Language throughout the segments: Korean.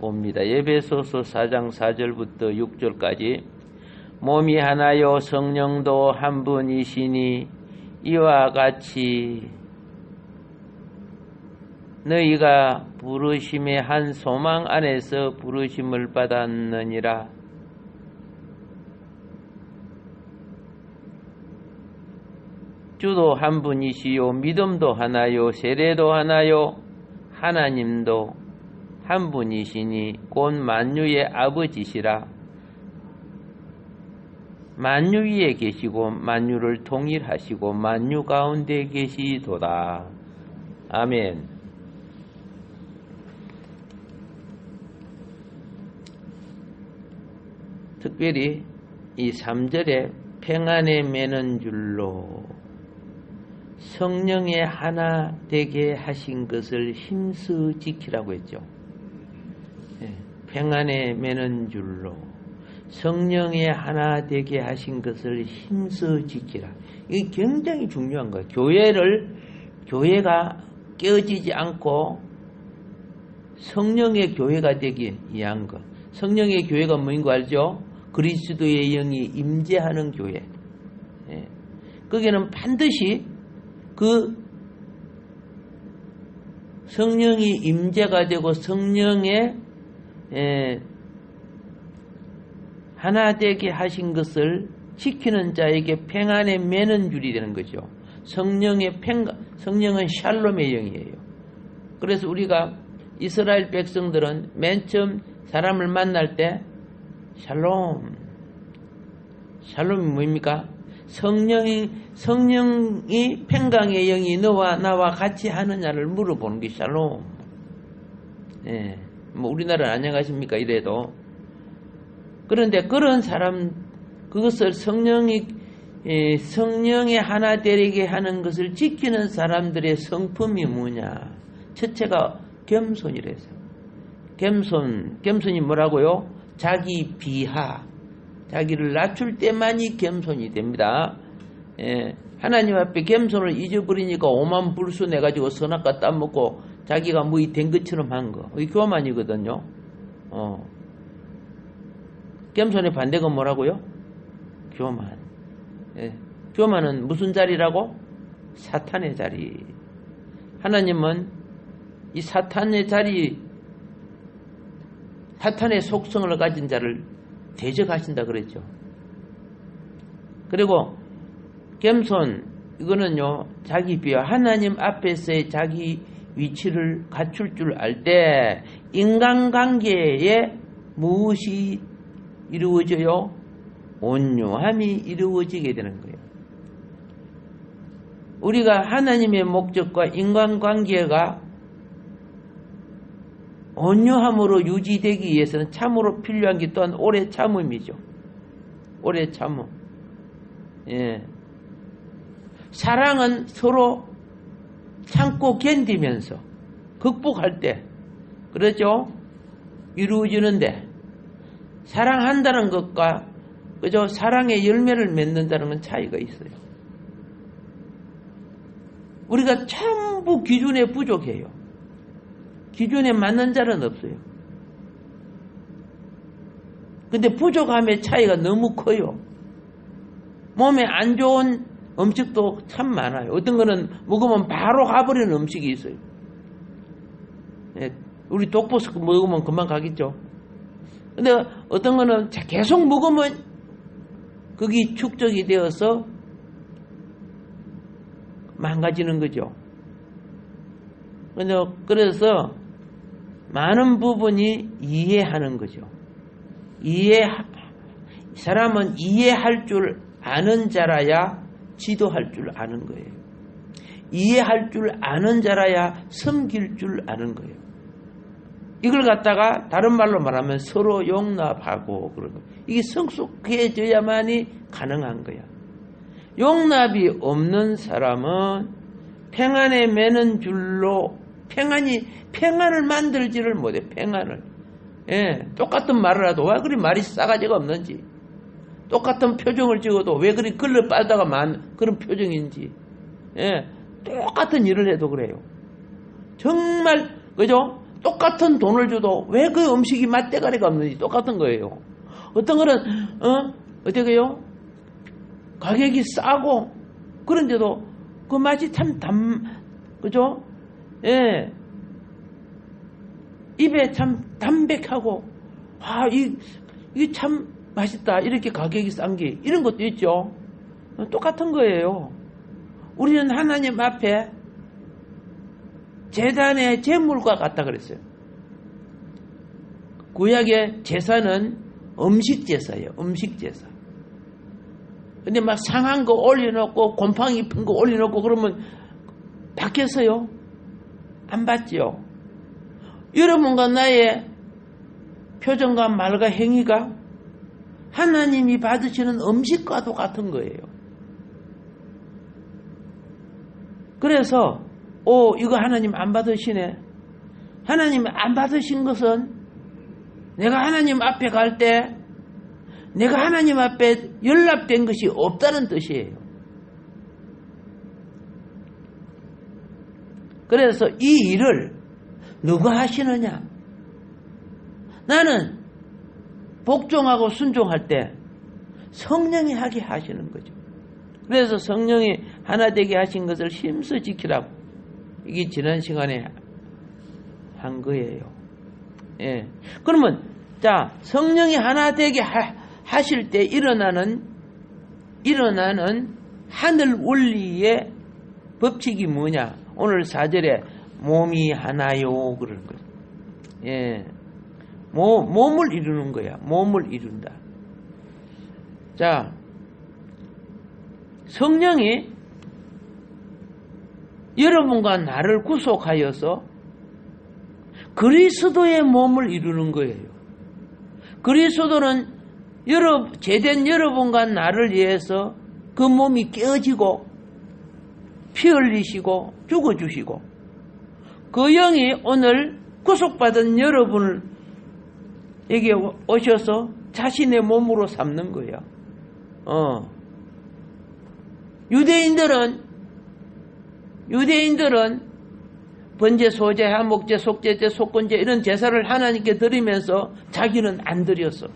봅니다. 예배소서 4장 4절부터 6절까지 몸이 하나요 성령도 한 분이시니 이와 같이 너희가 부르심의 한 소망 안에서 부르심을 받았느니라. 주도 한 분이시요 믿음도 하나요 세례도 하나요 하나님도 한 분이시니 곧 만유의 아버지시라. 만유 위에 계시고 만유를 통일하시고 만유 가운데 계시도다. 아멘. 특별히 이 3절에 평안에 매는 줄로 성령의 하나 되게 하신 것을 힘써 지키라고 했죠. 예, 평안에 매는 줄로 성령의 하나 되게 하신 것을 힘써 지키라. 이게 굉장히 중요한 거예요. 교회를 교회가 깨어지지 않고 성령의 교회가 되기 위한 것. 성령의 교회가 뭐인 거 알죠? 그리스도의 영이 임재하는 교회. 예. 거기는 반드시 그 성령이 임재가 되고 성령의 에, 하나 되게 하신 것을 지키는 자에게 평안에 매는 줄이 되는 거죠. 성령의 평 성령은 샬롬의 영이에요. 그래서 우리가 이스라엘 백성들은 맨 처음 사람을 만날 때 샬롬 샬롬이 뭡니까? 성령이 성령이 평강의 영이 너와 나와 같이 하느냐를 물어보는 게 샬롬. 예. 뭐 우리나라 안녕하십니까 이래도 그런데 그런 사람 그것을 성령이 예, 성령의 하나 되게 하는 것을 지키는 사람들의 성품이 뭐냐? 첫째가 겸손이래서. 겸손, 겸손이 뭐라고요? 자기 비하, 자기를 낮출 때만이 겸손이 됩니다. 예, 하나님 앞에 겸손을 잊어버리니까 오만 불수 내가지고 선악과 따먹고 자기가 뭐 이 된 것처럼 한 거. 이 교만이거든요. 어. 겸손의 반대가 뭐라고요? 교만. 예, 교만은 무슨 자리라고? 사탄의 자리. 하나님은 이 사탄의 자리, 사탄의 속성을 가진 자를 대적하신다 그랬죠. 그리고 겸손 이거는요 자기 비하 하나님 앞에서의 자기 위치를 갖출 줄 알 때 인간관계에 무엇이 이루어져요? 온유함이 이루어지게 되는 거예요. 우리가 하나님의 목적과 인간관계가 온유함으로 유지되기 위해서는 참으로 필요한 게 또한 오래 참음이죠. 오래 참음. 예. 사랑은 서로 참고 견디면서 극복할 때, 그렇죠? 이루어지는데, 사랑한다는 것과, 그죠? 사랑의 열매를 맺는다는 건 차이가 있어요. 우리가 전부 기준에 부족해요. 기준에 맞는 자는 없어요. 근데 부족함의 차이가 너무 커요. 몸에 안 좋은 음식도 참 많아요. 어떤 거는 먹으면 바로 가버리는 음식이 있어요. 예, 우리 독버스 먹으면 금방 가겠죠. 근데 어떤 거는 계속 먹으면 그게 축적이 되어서 망가지는 거죠. 그래서 많은 부분이 이해하는 거죠. 이해, 사람은 이해할 줄 아는 자라야 지도할 줄 아는 거예요. 이해할 줄 아는 자라야 섬길 줄 아는 거예요. 이걸 갖다가 다른 말로 말하면 서로 용납하고 그런 거. 이게 성숙해져야만이 가능한 거야. 용납이 없는 사람은 평안에 매는 줄로 평안이 평안을 만들지를 못해 평안을 예, 똑같은 말을 해도 왜 그리 말이 싸가지가 없는지 똑같은 표정을 찍어도 왜 그리 글러 빨다가 만 그런 표정인지 예, 똑같은 일을 해도 그래요 정말 그죠 똑같은 돈을 줘도 왜 그 음식이 맛대가리가 없는지 똑같은 거예요. 어떤 거는 어 어떻게요? 가격이 싸고 그런데도 그 맛이 참 담 그죠? 예. 입에 참 담백하고 아이 이게 참 맛있다 이렇게 가격이 싼 게 이런 것도 있죠. 똑같은 거예요. 우리는 하나님 앞에 재단의 제물과 같다 그랬어요. 구약의 제사는 음식 제사예요. 음식 제사. 근데 막 상한 거 올려놓고 곰팡이 입은 거 올려놓고 그러면 받겠어요? 안 받지요. 여러분과 나의 표정과 말과 행위가 하나님이 받으시는 음식과도 같은 거예요. 그래서 오 이거 하나님 안 받으시네. 하나님 안 받으신 것은 내가 하나님 앞에 갈 때 내가 하나님 앞에 연락된 것이 없다는 뜻이에요. 그래서 이 일을 누가 하시느냐? 나는 복종하고 순종할 때 성령이 하게 하시는 거죠. 그래서 성령이 하나 되게 하신 것을 힘써 지키라고 이게 지난 시간에 한 거예요. 예. 그러면 자 성령이 하나 되게 하, 하실 때 일어나는 일어나는 하늘 원리의 법칙이 뭐냐? 오늘 사절에 몸이 하나요 거죠. 예. 몸, 몸을 이루는 거야. 몸을 이룬다. 자, 성령이 여러분과 나를 구속하여서 그리스도의 몸을 이루는 거예요. 그리스도는 여러, 제된 여러분과 나를 위해서 그 몸이 깨어지고 피 흘리시고 죽어주시고 그 영이 오늘 구속받은 여러분을 여기에 오셔서 자신의 몸으로 삼는 거예요. 어. 유대인들은 유대인들은 번제, 소제, 하목제, 속제제, 속건제 이런 제사를 하나님께 드리면서 자기는 안 드렸어.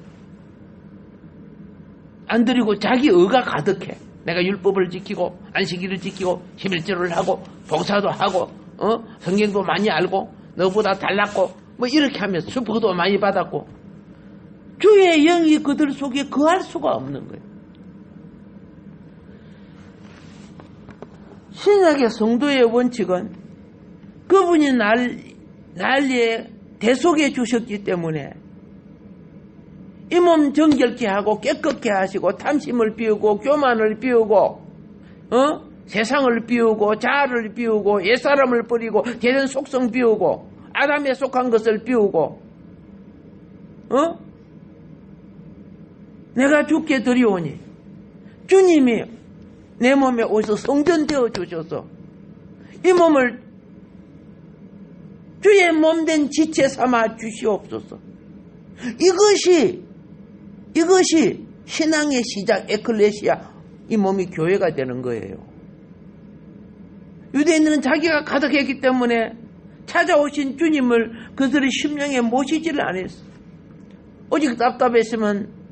안 드리고 자기 의가 가득해. 내가 율법을 지키고 안식일을 지키고 11절을 하고 봉사도 하고 어? 성경도 많이 알고 너보다 달랐고 뭐 이렇게 하면서 축복도 많이 받았고 주의 영이 그들 속에 거할 수가 없는 거예요. 신약의 성도의 원칙은 그분이 날, 난리에 대속해 주셨기 때문에 이 몸 정결케 하고 깨끗게 하시고 탐심을 비우고 교만을 비우고 어? 세상을 비우고 자아를 비우고 옛사람을 버리고 대전 속성 비우고 아담에 속한 것을 비우고 어? 내가 죽게 드리오니 주님이 내 몸에 오셔서 성전되어 주셔서 이 몸을 주의 몸된 지체 삼아 주시옵소서. 이것이 이것이 신앙의 시작 에클레시아 이 몸이 교회가 되는 거예요. 유대인들은 자기가 가득했기 때문에 찾아오신 주님을 그들의 심령에 모시지를 않았어. 오직 답답했으면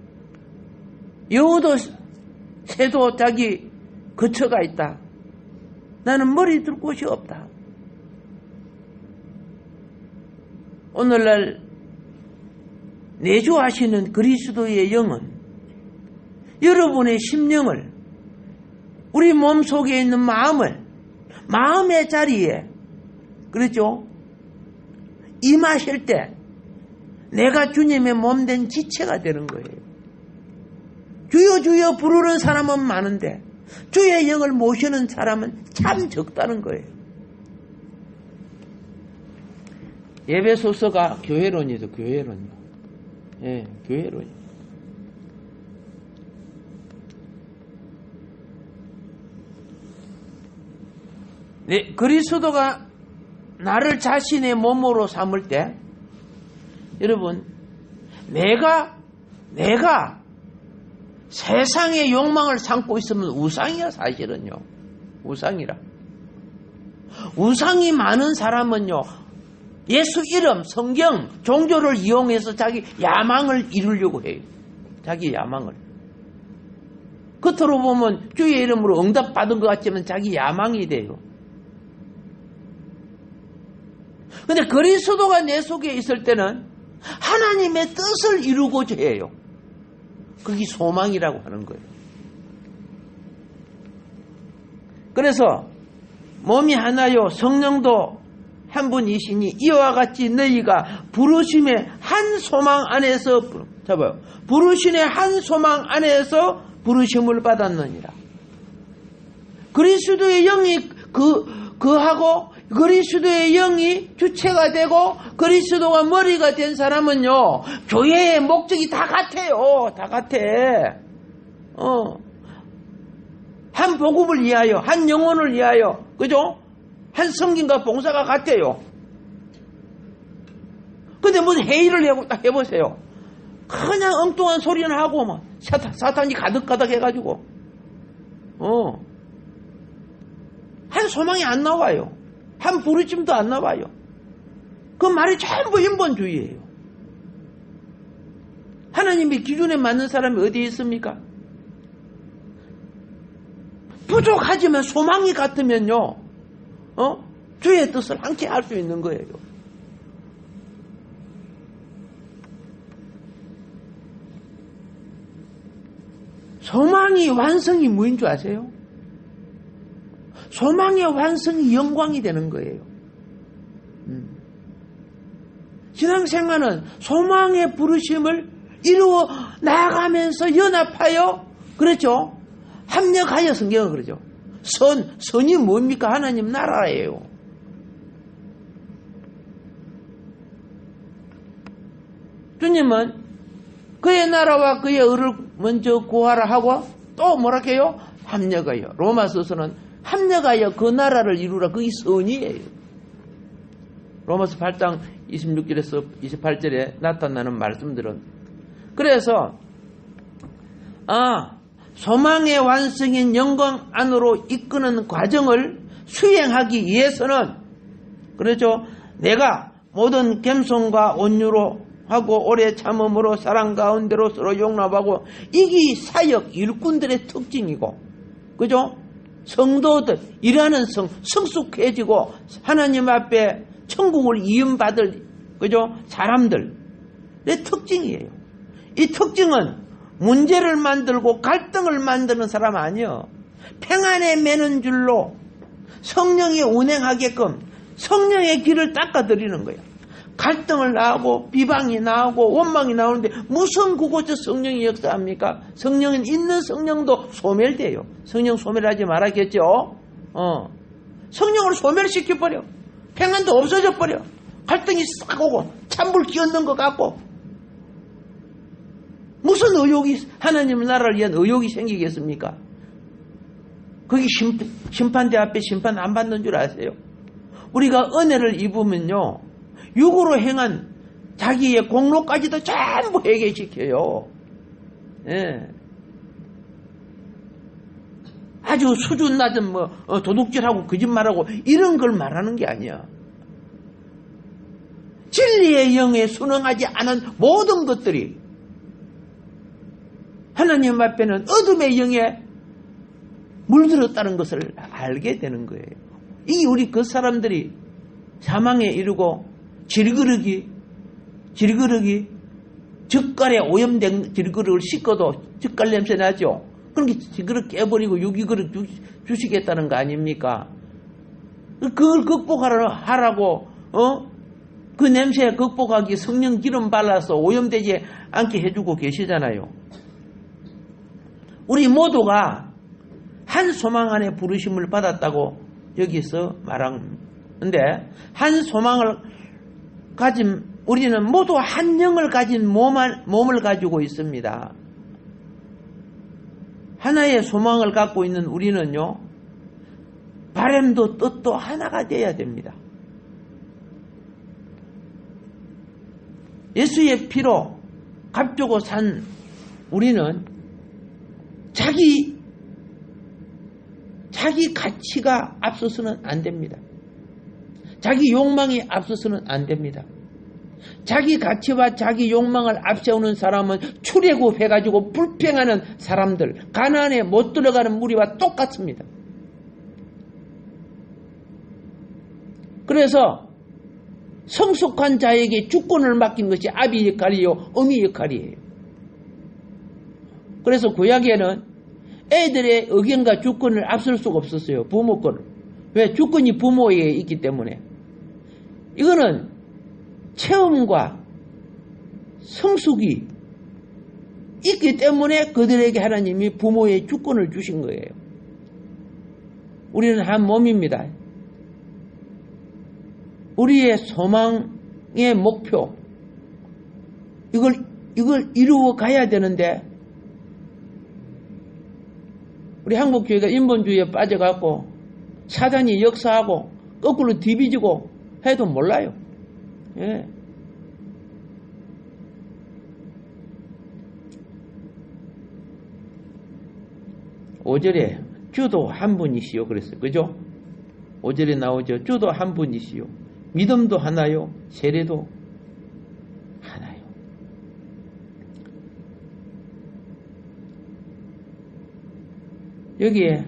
여우도 새도 자기 거처가 있다. 나는 머리 둘 곳이 없다. 오늘날 내주하시는 그리스도의 영은 여러분의 심령을 우리 몸 속에 있는 마음을 마음의 자리에 그렇죠? 임하실 때 내가 주님의 몸 된 지체가 되는 거예요. 주여 주여 부르는 사람은 많은데 주의 영을 모시는 사람은 참 적다는 거예요. 예배소서가 교회론이죠, 교회론이요. 예, 교회론이. 네, 그리스도가 나를 자신의 몸으로 삼을 때, 여러분, 내가, 내가 세상의 욕망을 삼고 있으면 우상이야, 사실은요. 우상이라. 우상이 많은 사람은요, 예수 이름, 성경, 종교를 이용해서 자기 야망을 이루려고 해요. 자기 야망을. 겉으로 보면 주의 이름으로 응답받은 것 같지만 자기 야망이 돼요. 근데 그리스도가 내 속에 있을 때는 하나님의 뜻을 이루고자 해요. 그게 소망이라고 하는 거예요. 그래서 몸이 하나요 성령도 한 분이시니 이와 같이 너희가 부르심의 한 소망 안에서 잡아요. 부르심의 한 소망 안에서 부르심을 받았느니라. 그리스도의 영이 그 그하고 그리스도의 영이 주체가 되고 그리스도가 머리가 된 사람은요 교회의 목적이 다 같아요. 다 같아. 어. 한 복음을 위하여, 한 영혼을 위하여, 그죠? 한 성김과 봉사가 같아요. 근데 무슨 회의를 해보세요. 그냥 엉뚱한 소리는 하고, 막, 사탄, 사탄이 가득가득 해가지고, 어. 한 소망이 안 나와요. 한 부르짐도 안 나와요. 그 말이 전부 인본주의예요. 하나님의 기준에 맞는 사람이 어디에 있습니까? 부족하지만 소망이 같으면요, 어? 주의 뜻을 함께 할 수 있는 거예요. 소망이 완성이 뭐인 줄 아세요? 소망의 완성이 영광이 되는 거예요. 음. 신앙생활은 소망의 부르심을 이루어 나가면서 연합하여, 그렇죠? 합력하여 성경은 그러죠. 선, 선이 뭡니까? 하나님 나라예요. 주님은 그의 나라와 그의 의를 먼저 구하라 하고 또 뭐라 해요? 합력하여. 로마서서는 합력하여 그 나라를 이루라. 그게 선이에요. 로마서 8장 26절에서 28절에 나타나는 말씀들은 그래서 아 소망의 완성인 영광 안으로 이끄는 과정을 수행하기 위해서는 그렇죠. 내가 모든 겸손과 온유로 하고 오래 참음으로 사랑 가운데로 서로 용납하고 이게 사역 일꾼들의 특징이고 그죠? 성도들 일하는 성 성숙해지고 하나님 앞에 천국을 이음받을 그죠? 사람들의 특징이에요. 이 특징은 문제를 만들고 갈등을 만드는 사람 아니요. 평안에 매는 줄로 성령이 운행하게끔 성령의 길을 닦아드리는 거예요. 갈등을 나오고 비방이 나오고 원망이 나오는데 무슨 그곳에 성령이 역사합니까? 성령은 있는 성령도 소멸돼요. 성령 소멸하지 말아야겠죠. 어. 성령을 소멸시켜버려. 평안도 없어져 버려. 갈등이 싹 오고 찬불 끼얹는 것 같고 무슨 의욕이 하나님 나라를 위한 의욕이 생기겠습니까? 거기 심판, 대 앞에 심판 안 받는 줄 아세요? 우리가 은혜를 입으면요 육으로 행한 자기의 공로까지도 전부 회개시켜요. 예. 아주 수준 낮은 뭐 어, 도둑질하고 거짓말하고 이런 걸 말하는 게 아니야. 진리의 영에 순응하지 않은 모든 것들이 하나님 앞에는 어둠의 영에 물들었다는 것을 알게 되는 거예요. 이 우리 그 사람들이 사망에 이르고 질그릇이 질그릇이 젓갈에 오염된 질그릇을 씻어도 젓갈 냄새 나죠. 그렇게 질그릇 깨버리고 유기그릇 주시겠다는 거 아닙니까? 그걸 극복하라고 어? 그 냄새 극복하기 성령 기름 발라서 오염되지 않게 해주고 계시잖아요. 우리 모두가 한 소망 안에 부르심을 받았다고 여기서 말하는데 한 소망을 가진 우리는 모두 한 영을 가진 몸, 몸을 가지고 있습니다. 하나의 소망을 갖고 있는 우리는요, 바램도 뜻도 하나가 되어야 됩니다. 예수의 피로 값주고 산 우리는 자기 자기 가치가 앞서서는 안 됩니다. 자기 욕망이 앞서서는 안 됩니다. 자기 가치와 자기 욕망을 앞세우는 사람은 출애굽해가지고 불평하는 사람들, 가난에 못 들어가는 무리와 똑같습니다. 그래서 성숙한 자에게 주권을 맡긴 것이 아비 역할이요, 어미 역할이에요. 그래서 구약에는 애들의 의견과 주권을 앞설 수가 없었어요. 부모권을. 왜? 주권이 부모에게 있기 때문에. 이거는 체험과 성숙이 있기 때문에 그들에게 하나님이 부모의 주권을 주신 거예요. 우리는 한 몸입니다. 우리의 소망의 목표, 이걸, 이걸 이루어 가야 되는데, 우리 한국교회가 인본주의에 빠져갖고, 사단이 역사하고, 거꾸로 뒤비지고 해도 몰라요. 예. 오절에 주도 한 분이시요 그랬어요. 그죠? 오절에 나오죠. 주도 한 분이시요. 믿음도 하나요. 세례도 하나요. 여기에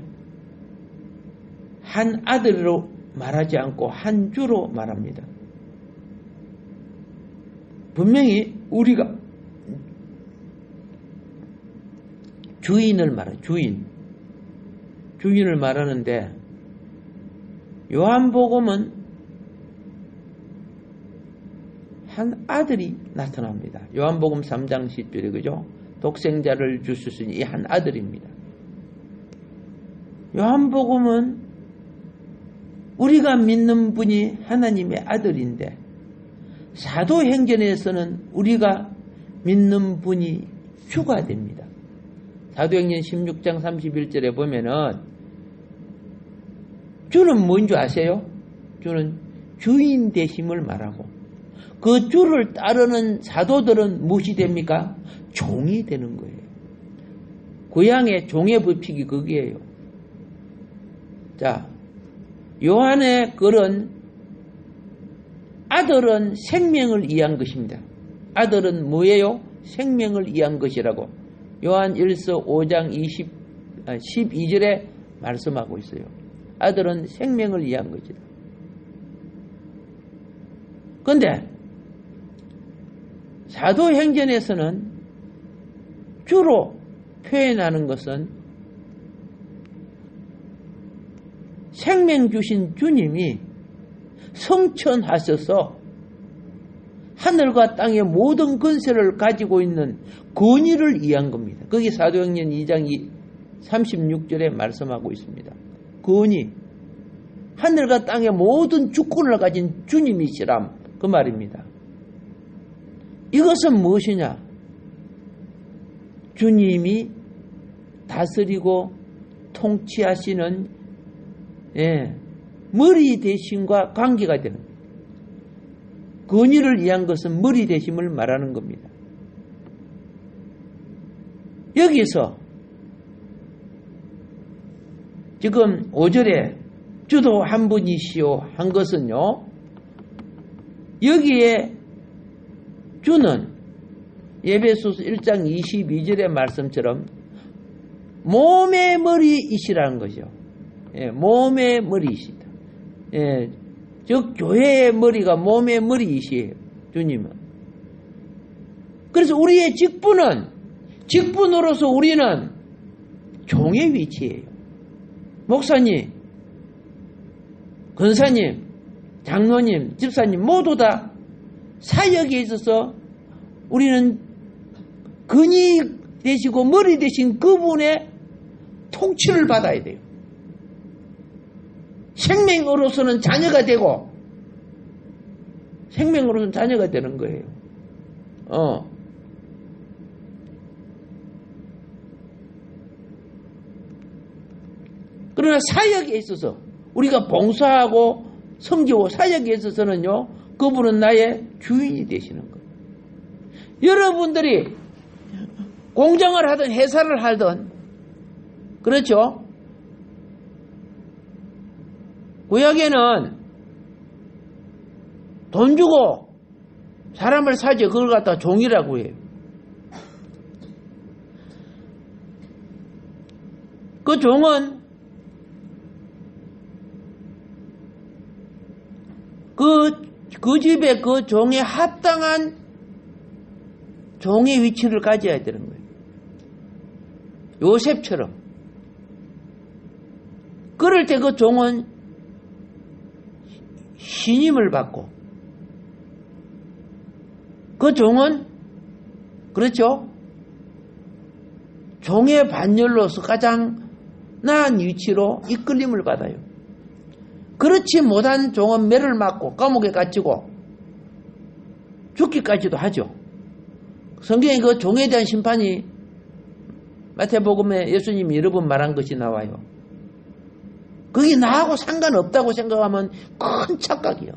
한 아들로 말하지 않고 한 주로 말합니다. 분명히 우리가 주인을 말해 주인 주인을 말하는데 요한복음은 한 아들이 나타납니다. 요한복음 3장 10절에 그죠? 독생자를 주셨으니 이 한 아들입니다. 요한복음은 우리가 믿는 분이 하나님의 아들인데 사도행전에서는 우리가 믿는 분이 주가 됩니다. 사도행전 16장 31절에 보면은 주는 뭔지 아세요? 주는 주인 되심을 말하고 그 주를 따르는 사도들은 무엇이 됩니까? 종이 되는 거예요. 고향의 종의 법칙이 거기에요. 자, 요한의 글은 아들은 생명을 이한 것입니다. 아들은 뭐예요? 생명을 이한 것이라고 요한 1서 5장 20, 12절에 말씀하고 있어요. 아들은 생명을 이한 것이다. 그런데 사도행전에서는 주로 표현하는 것은 생명 주신 주님이 성천하셔서 하늘과 땅의 모든 근세를 가지고 있는 권위를 이해한 겁니다. 거기 사도행전 2장 36절에 말씀하고 있습니다. 권위. 하늘과 땅의 모든 주권을 가진 주님이시람 그 말입니다. 이것은 무엇이냐? 주님이 다스리고 통치하시는 예, 머리 대신과 관계가 되는 거예요. 권위를 위한 것은 머리 대심을 말하는 겁니다. 여기서 지금 5절에 주도 한 분이시오 한 것은요. 여기에 주는 예배소서 1장 22절의 말씀처럼 몸의 머리이시라는 거죠. 예, 몸의 머리이시다. 예, 즉 교회의 머리가 몸의 머리이시에요. 주님은. 그래서 우리의 직분은 직분으로서 우리는 종의 위치예요. 목사님, 권사님, 장로님, 집사님 모두 다 사역에 있어서 우리는 근이 되시고 머리 되신 그분의 통치를 받아야 돼요. 생명으로서는 자녀가 되고 생명으로서는 자녀가 되는 거예요. 어. 그러나 사역에 있어서 우리가 봉사하고 섬기고 사역에 있어서는요, 그분은 나의 주인이 되시는 거예요. 여러분들이 공장을 하든 회사를 하든, 그렇죠? 구약에는 돈 주고 사람을 사지 그걸 갖다 종이라고 해요. 그 종은 그, 그 집에 그 종에 합당한 종의 위치를 가져야 되는 거예요. 요셉처럼. 그럴 때 그 종은 신임을 받고, 그 종은, 그렇죠? 종의 반열로서 가장 나은 위치로 이끌림을 받아요. 그렇지 못한 종은 매를 맞고 감옥에 갇히고 죽기까지도 하죠. 성경에 그 종에 대한 심판이 마태복음에 예수님이 여러 번 말한 것이 나와요. 그게 나하고 상관없다고 생각하면 큰 착각이요.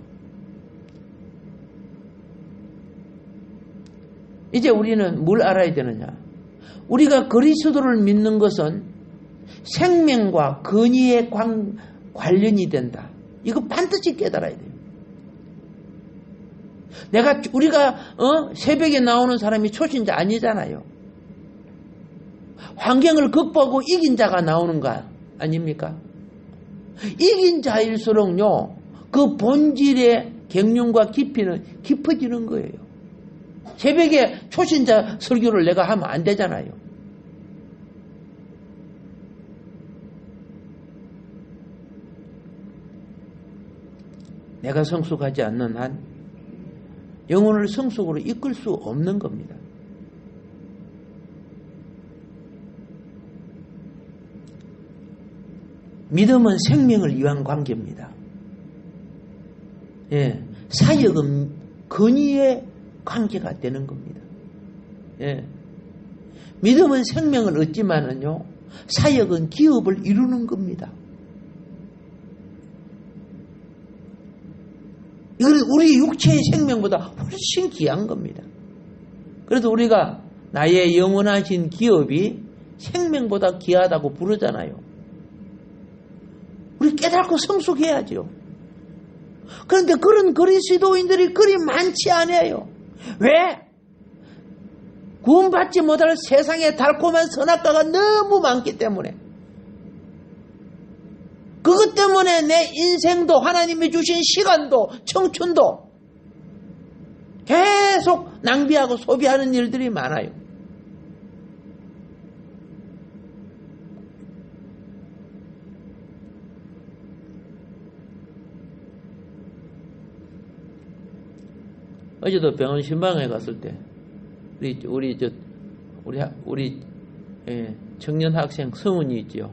이제 우리는 뭘 알아야 되느냐? 우리가 그리스도를 믿는 것은 생명과 근위의 관, 관련이 된다. 이거 반드시 깨달아야 돼요. 내가 우리가 어? 새벽에 나오는 사람이 초신자 아니잖아요. 환경을 극복하고 이긴 자가 나오는 거 아닙니까? 이긴 자일수록요 그 본질의 갱년과 깊이는 깊어지는 거예요. 새벽에 초신자 설교를 내가 하면 안 되잖아요. 내가 성숙하지 않는 한 영혼을 성숙으로 이끌 수 없는 겁니다. 믿음은 생명을 위한 관계입니다. 예, 사역은 근위의 관계가 되는 겁니다. 예, 믿음은 생명을 얻지만은요, 사역은 기업을 이루는 겁니다. 이건 우리 육체의 생명보다 훨씬 귀한 겁니다. 그래서 우리가 나의 영원하신 기업이 생명보다 귀하다고 부르잖아요. 깨닫고 성숙해야죠. 그런데 그런 그리스도인들이 그리 많지 않아요. 왜? 구원받지 못할 세상의 달콤한 선악과가 너무 많기 때문에. 그것 때문에 내 인생도 하나님이 주신 시간도 청춘도 계속 낭비하고 소비하는 일들이 많아요. 어제도 병원 신방에 갔을 때 우리 우리 저 우리 하- 우리 예, 청년 학생 성은이 있죠.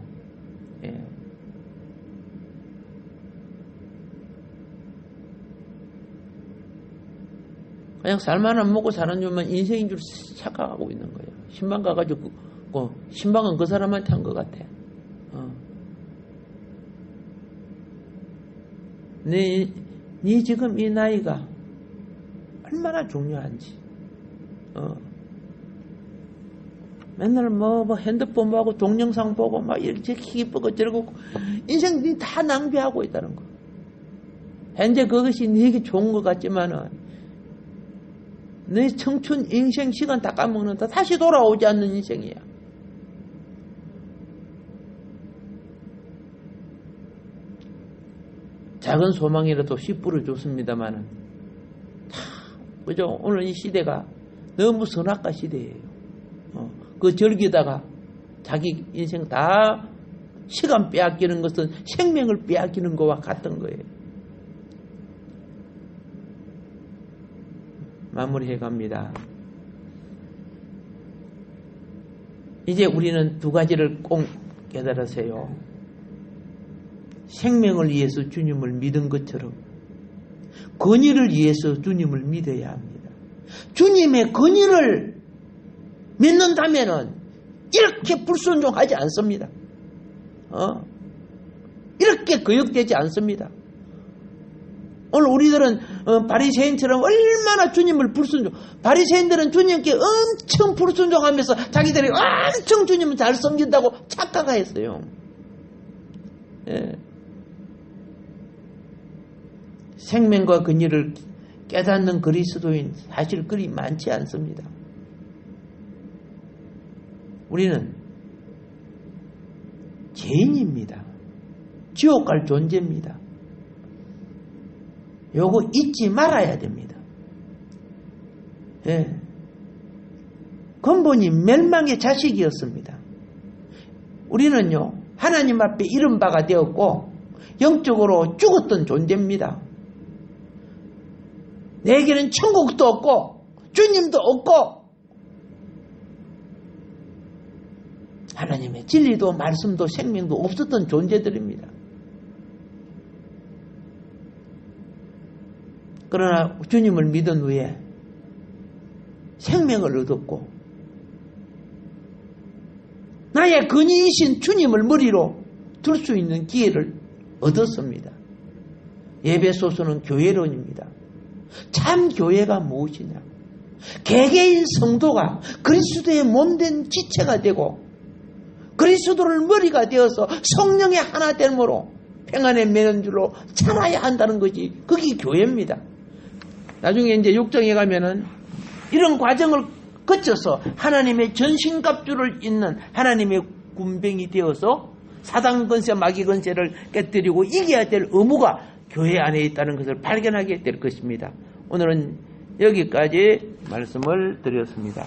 예. 그냥 살만한 먹고 사는 줄만 인생인 줄 착각하고 있는 거예요. 신방 가가지고 그, 그 신방은 그 사람한테 한 것 같아. 어. 네, 네 지금 이 나이가 얼마나 중요한지. 어. 맨날 뭐, 뭐 핸드폰 보고 동영상 보고 막 이렇게 기쁘고 저러고 인생 네다 낭비하고 있다는 거. 현재 그것이 네게 좋은 것 같지만은 내 청춘 인생 시간 다 까먹는다. 다시 돌아오지 않는 인생이야. 작은 소망이라도 씨뿌를 줬습니다만은 그죠? 오늘 이 시대가 너무 선악과 시대예요. 어, 그 절기다가 자기 인생 다 시간 빼앗기는 것은 생명을 빼앗기는 것과 같은 거예요. 마무리해 갑니다. 이제 우리는 두 가지를 꼭 깨달으세요. 생명을 위해서 주님을 믿은 것처럼 권위를 위해서 주님을 믿어야 합니다. 주님의 권위를 믿는다면은 이렇게 불순종하지 않습니다. 어? 이렇게 거역되지 않습니다. 오늘 우리들은 어, 바리새인처럼 얼마나 주님을 불순종. 바리새인들은 주님께 엄청 불순종하면서 자기들이 엄청 주님을 잘 섬긴다고 착각했어요. 예. 생명과 근위를 깨닫는 그리스도인 사실 그리 많지 않습니다. 우리는 죄인입니다. 지옥 갈 존재입니다. 요거 잊지 말아야 됩니다. 예. 근본이 멸망의 자식이었습니다. 우리는요, 하나님 앞에 이른 바가 되었고, 영적으로 죽었던 존재입니다. 내게는 천국도 없고, 주님도 없고, 하나님의 진리도 말씀도 생명도 없었던 존재들입니다. 그러나 주님을 믿은 후에 생명을 얻었고 나의 근위이신 주님을 머리로 둘 수 있는 기회를 얻었습니다. 예배소서는 교회론입니다. 참 교회가 무엇이냐? 개개인 성도가 그리스도의 몸된 지체가 되고 그리스도를 머리가 되어서 성령의 하나 됨으로 평안의 매는 줄로 참아야 한다는 것이 그게 교회입니다. 나중에 이제 6장에 가면은 이런 과정을 거쳐서 하나님의 전신갑주를 잇는 하나님의 군병이 되어서 사단 건세 마귀 건세를 깨뜨리고 이겨야 될 의무가 교회 안에 있다는 것을 발견하게 될 것입니다. 오늘은 여기까지 말씀을 드렸습니다.